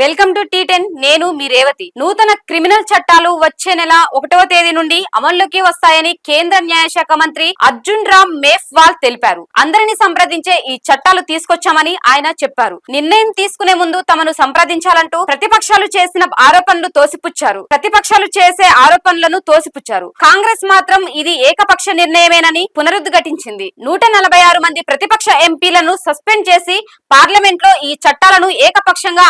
Welcome to tea ten. నేను మీ రేవతి. నూతన criminal చట్టాలు వచ్చే నెల ఒకటవ తేదీ నుండి అమల్లోకి వస్తాయని కేంద్ర న్యాయశాఖ మంత్రి అర్జున్ రామ్ మేఫ్వాల్ తెలిపారు. అందరిని సంప్రదించే ఈ చట్టాలు తీసుకొచ్చామని ఆయన చెప్పారు. నిర్ణయం తీసుకునే ముందు తమను సంప్రదించాలంటూ ప్రతిపక్షాలు చేసిన ఆరోపణలు తోసిపుచ్చారు. ప్రతిపక్షాలు చేసే ఆరోపణలను తోసిపుచ్చారు. కాంగ్రెస్ మాత్రం ఇది ఏకపక్ష నిర్ణయమేనని పునరుద్ఘటించింది. నూట నలభై ఆరు మంది ప్రతిపక్ష ఎంపీలను సస్పెండ్ చేసి పార్లమెంట్లో ఈ చట్టాలను ఏకపక్షంగా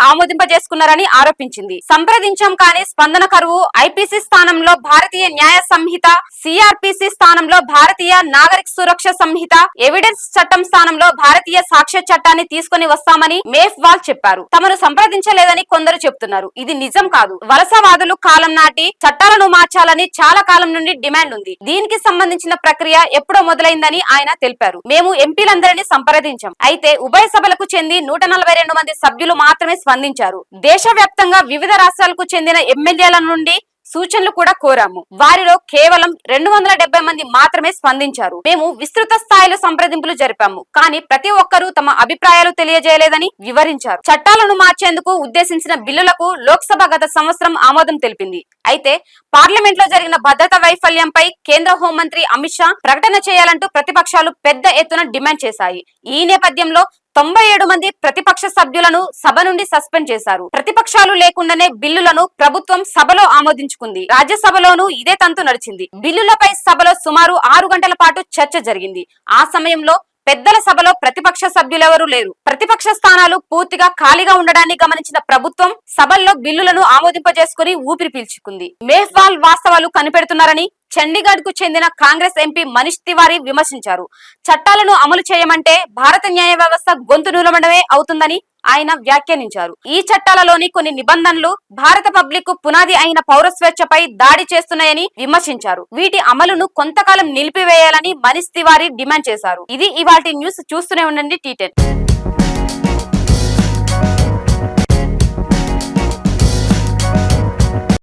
చేసుకున్నారని ఆరోపించింది. సంప్రదించాం కానీ స్పందన కరువు ఐపీసీ స్థానంలో భారతీయ న్యాయ సంహిత సిఆర్పిసి స్థానంలో భారతీయ నాగరిక సురక్ష సంహిత ఎవిడెన్స్ చట్టం స్థానంలో భారతీయ సాక్ష్య చట్టాన్ని తీసుకొని వస్తామని మేఫ్వాల్ చెప్పారు. తమను సంప్రదించలేదని కొందరు చెప్తున్నారు. ఇది నిజం కాదు. వలసవాదులు కాలం నాటి చట్టాలను మార్చాలని చాలా కాలం నుండి డిమాండ్ ఉంది. దీనికి సంబంధించిన ప్రక్రియ ఎప్పుడో మొదలైందని ఆయన తెలిపారు. మేము ఎంపీలందరినీ సంప్రదించాం. అయితే ఉభయ సభలకు చెంది నూట నలభై రెండు మంది సభ్యులు మాత్రమే స్పందించారు. దేశవ్యాప్తంగా వివిధ రాష్ట్రాలకు చెందిన ఎమ్మెల్యేల నుండి సూచనలు కూడా కోరాము. వారిలో కేవలం రెండు వందల డెబ్బై మంది మాత్రమే స్పందించారు. మేము విస్తృత స్థాయిలో సంప్రదింపులు జరిపాము. కానీ ప్రతి ఒక్కరూ తమ అభిప్రాయాలు తెలియజేయలేదని వివరించారు. చట్టాలను మార్చేందుకు ఉద్దేశించిన బిల్లులకు లోక్సభ గత సంవత్సరం ఆమోదం తెలిపింది. అయితే పార్లమెంట్లో జరిగిన భద్రత వైఫల్యంపై కేంద్ర హోంమంత్రి అమిత్ షా ప్రకటన చేయాలంటూ ప్రతిపక్షాలు పెద్ద ఎత్తున డిమాండ్ చేశాయి. ఈ నేపథ్యంలో తొంభై ఏడు మంది ప్రతిపక్ష సభ్యులను సభ నుండి సస్పెండ్ చేశారు. ప్రతిపక్షాలు లేకుండానే బిల్లులను ప్రభుత్వం సభలో ఆమోదించుకుంది. రాజ్యసభలోనూ ఇదే తంతు నడిచింది. బిల్లులపై సభలో సుమారు ఆరు గంటల పాటు చర్చ జరిగింది. ఆ సమయంలో పెద్దల సభలో ప్రతిపక్ష సభ్యులెవరూ లేరు. ప్రతిపక్ష స్థానాలు పూర్తిగా ఖాళీగా ఉండడాన్ని గమనించిన ప్రభుత్వం సభల్లో బిల్లులను ఆమోదింపజేసుకుని ఊపిరి పీల్చుకుంది. మేహ్వాల్ వాస్తవాలు కనిపెడుతున్నారని చండీగఢ్కు చెందిన కాంగ్రెస్ ఎంపీ మనీష్ తివారీ విమర్శించారు. చట్టాలను అమలు చేయమంటే భారత న్యాయ వ్యవస్థ గొంతు నూలమడమే అవుతుందని ఆయన వ్యాఖ్యానించారు. ఈ చట్టాలలోని కొన్ని నిబంధనలు భారత పబ్లిక్ పునాది అయిన పౌర స్వేచ్ఛపై దాడి చేస్తున్నాయని విమర్శించారు. వీటి అమలును కొంతకాలం నిలిపివేయాలని మనీష్ తివారీ డిమాండ్ చేశారు. ఇది ఇవాటి న్యూస్ చూస్తూనే ఉండండి టీటెన్